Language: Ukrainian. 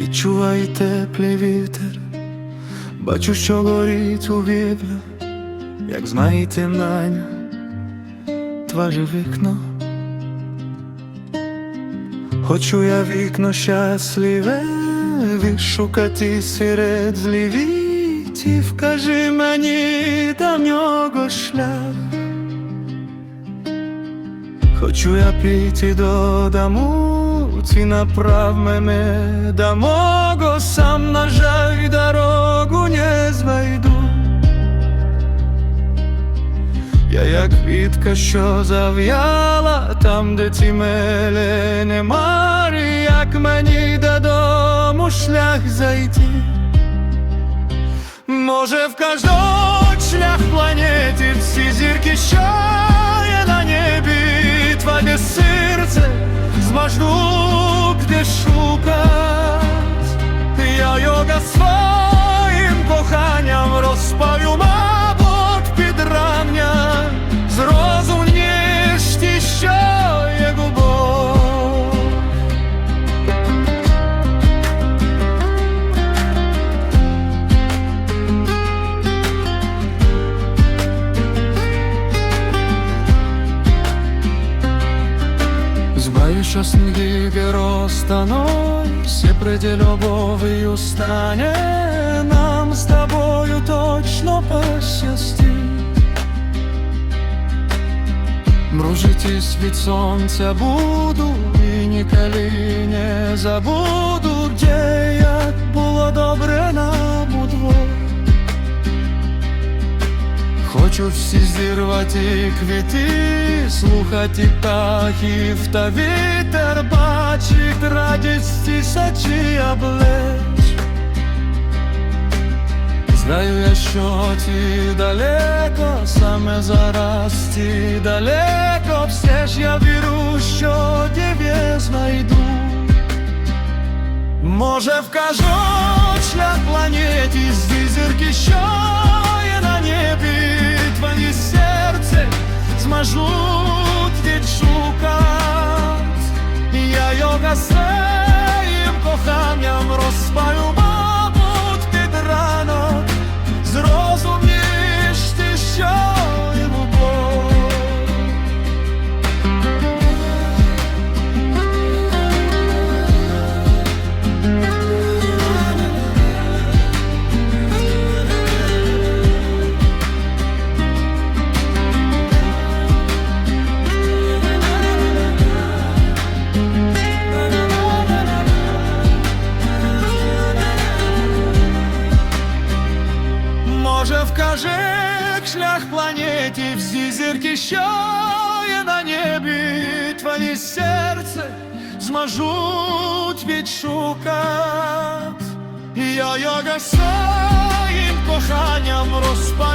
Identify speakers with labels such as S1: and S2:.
S1: Відчуваю теплий вітер, бачу, що горить у вікна, як знаєте нань, твоє вікно. Хочу я вікно щасливе відшукати серед злівітів, кажи мені до нього шлях. Хочу я прийти додому, ти направ мене до мого, сам на жаль дорогу не знайду. Я як квітка, що зав'яла, там, де ці меле немає, як мені додому шлях зайти. Може, в кожного шлях планеті зможу де шукать. Сніги розтануть, все предель любові устане, нам з тобою точно пощастить. Мружитись від сонця буду і ніколи не забуду, де як було добре нам удвох. Хочу всі зірвати квіти, слухати птахів та вітер бачить радість тисячі облич. Знаю я, що ти далеко, саме зараз ти далеко, все ж я вірю, що тебе знайду. Може вкажуть шлях планеті з зірки, що зможуть шлях планеті всі зірки, що є на небі, твоє серце зможуть відшукати. Я його своїм коханням розпаю, мабуть,